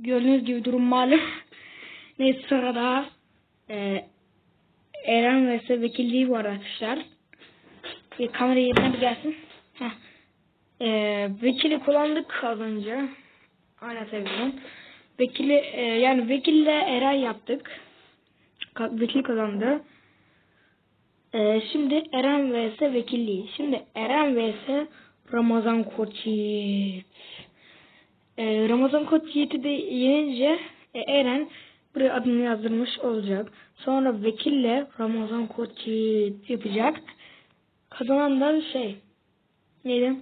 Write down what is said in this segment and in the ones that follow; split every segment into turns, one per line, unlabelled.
Gördüğünüz gibi durum malum. Neyse sırada e, Eren vs vekilliği var arkadaşlar. Bir kamera yerine bir gelsin. E, vekili kullandık az önce. Aynen sevgilim. Vekili e, yani vekille Eren yaptık. Ka- vekil kazandı. E, şimdi Eren vs vekilliği. Şimdi Eren vs Ramazan Koç Yiğit. E, Ramazan Koç Yiğit'i de yenince e, Eren buraya adını yazdırmış olacak. Sonra vekille Ramazan Koç Yiğit yapacak. Kazanan da şey neydi?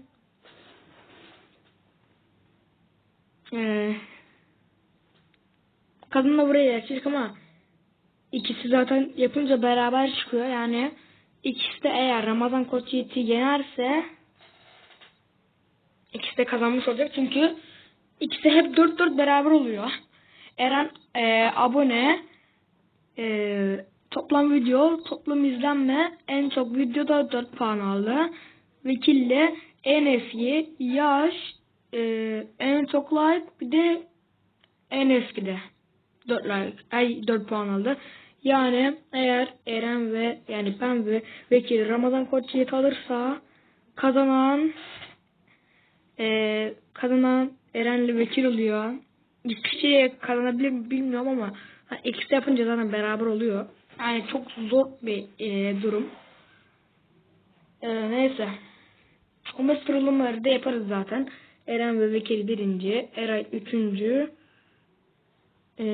Ee, kadın da buraya geçecek ama ikisi zaten yapınca beraber çıkıyor. Yani ikisi de eğer Ramazan Koç Yiğit'i yenerse ikisi de kazanmış olacak. Çünkü ikisi hep 4-4 beraber oluyor. Eren e, abone e, toplam video, toplam izlenme en çok videoda 4 puan aldı. Vekille en eski, yaş, e, en çok like bir de en eskide 4 like, ay 4 puan aldı. Yani eğer Eren ve yani ben ve Vekil Ramazan Koç Yiğit alırsa kazanan e, kazanan Eren'le Vekil oluyor. Bir kişiye kazanabilir mi bilmiyorum ama ha, ikisi yapınca zaten beraber oluyor. Yani çok zor bir e, durum. E, neyse. 15 kurulumları da yaparız zaten. Eren ve Vekil birinci. Eray üçüncü. E,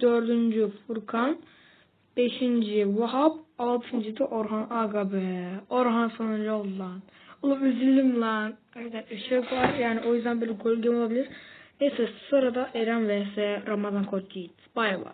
dördüncü Furkan. Beşinci Vahap. Altıncı da Orhan Aga be. Orhan sonuncu oldu lan. Oğlum üzüldüm lan. Arkadaşlar ışık var yani o yüzden böyle gölgem olabilir. Neyse sırada Eren vs Ramazan Koç Yiğit. Bay bay.